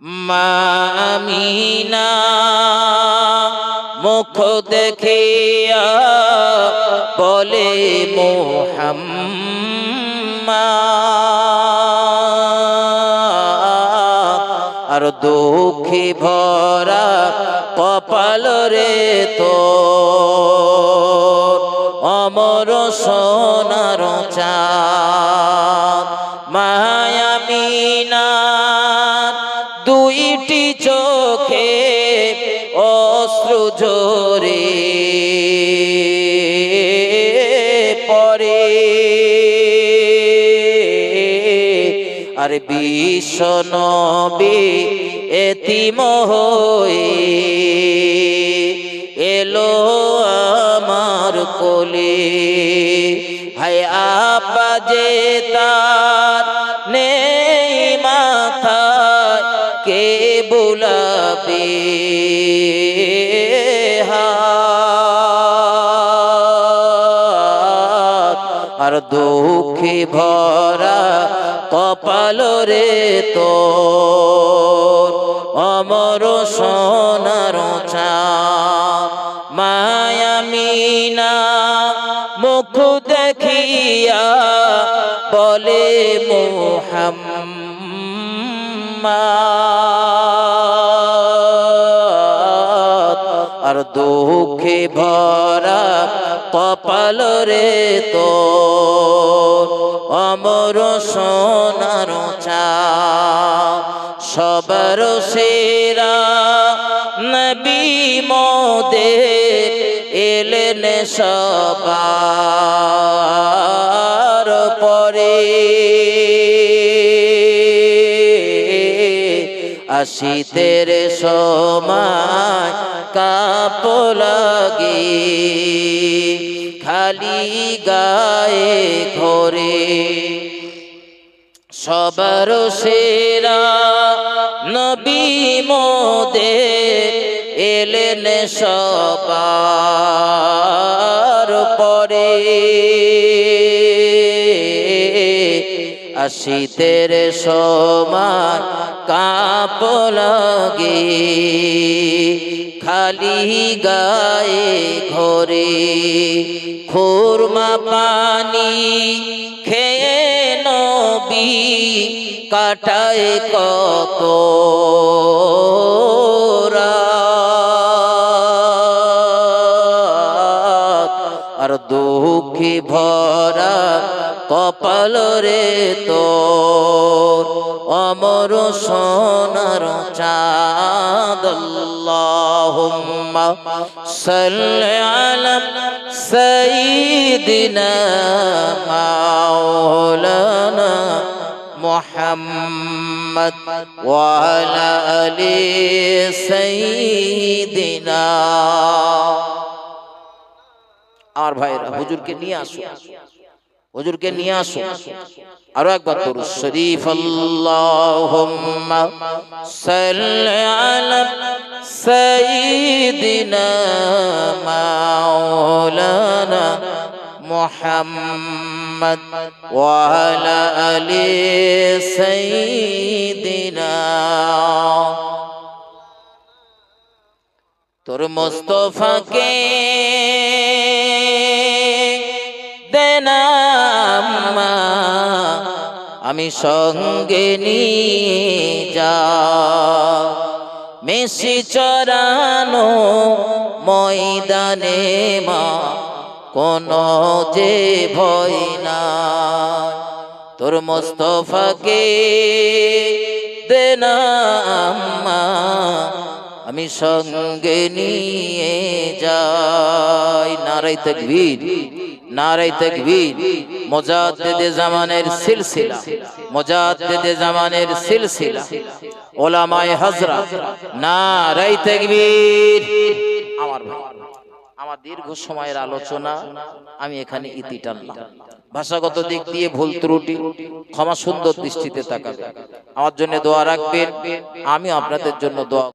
মামিনা মুখ দেখিয়া বলে মোহাম্মা। আর দুঃখী ভরা কপাল রে তো অমর সোনার চাঁদ। দুইটি চোখে অশ্রু ঝরে পরে আর বিশ্বনবী এতিম হয়ে এলো আমার কোলে। হায় আব্বা যে বুলাবে আর দুঃখে ভরা কপাল রে তো অমর সোনার চাঁদ মায়ামিনা মুখ দেখিয়া বলে মোহাম্মদ দুঃখে ভরা কপাল রে তো অমর সোনার চাঁদ সবার সেরা নবী মোদের এলেন সবার পরে। আসিতের সময় কাপ লাগে, খালি গায়ে ঘরে। সবার সেরা নবী মোদের এলেন সবার পরে। আসিতের সময় কাপ লাগে খালি গায়ে ঘরে খুরমা পানি খেয়ে নবী কাটায় কত আর দুঃখী ভরা কপাল রে তো অমর সোনার চাঁদ। আল্লাহুম্মা সাল্লি আলা সাইয়্যিদিনা মাওলানা ওয়া আলা আলি সাইয়্যিদিনা ভাইরা, হুজুরকে নিয়ে আসো। হুজুরকে নিয়ে আসো। আরও একবার তোর শরীফ আল্লাহুম্মা সাল্লি আলা সাইয়্যিদিনা মাওলানা মুহাম্মদ ওয়া আলা আলি সাইয়্যিদিনা। তোর মোস্তফাকে দেনাম্মা আমি সঙ্গে নিয়ে যা মেসি চরানো ময়দানে মা, কোন যে ভয় না তোর মোস্তফাকে দেনাম্মা আমি সঙ্গে নিয়ে যাই। নারাই তকবীর নারাই তকবীর। মোজাদ্দেদে জামানের সিলসিলা মোজাদ্দেদে জামানের সিলসিলা। ওলামায়ে হযরত নারাই তকবীর। আমার আমার দীর্ঘ সময়ের আলোচনা, আমি এখানে ইতি টানলাম। ভাষাগত দিক দিয়ে ভুল ত্রুটি, ক্ষমা সুন্দর দৃষ্টিতে তাকাবে। আমার জন্য দোয়া রাখবেন আমি আপনাদের জন্য দোয়া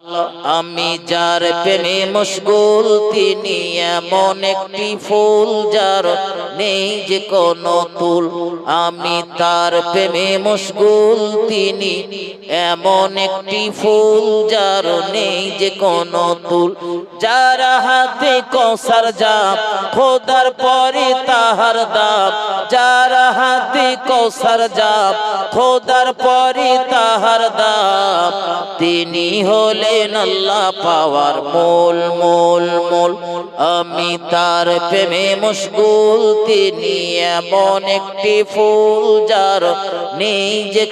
আমি যার প্রেমে মশগুল, তিনি এমন একটি ফুল, যার নেই যে কোনো তুল, আমি তার প্রেমে মশগুল তিনি। এমন একটি ফুল যার নেই যে কোনো তুল। যার হাতে কৌসার জাপ খোদার পরে তাহার দাপ যার হাতে কৌসার জাপ খোদার পরে তাহার দাপ তিনি হলেন আল্লাহ পাওয়ার মোল মোল মোল। আমি তার প্রেমে মশগুল তিনি এমন একটি ফুল যার নেই যে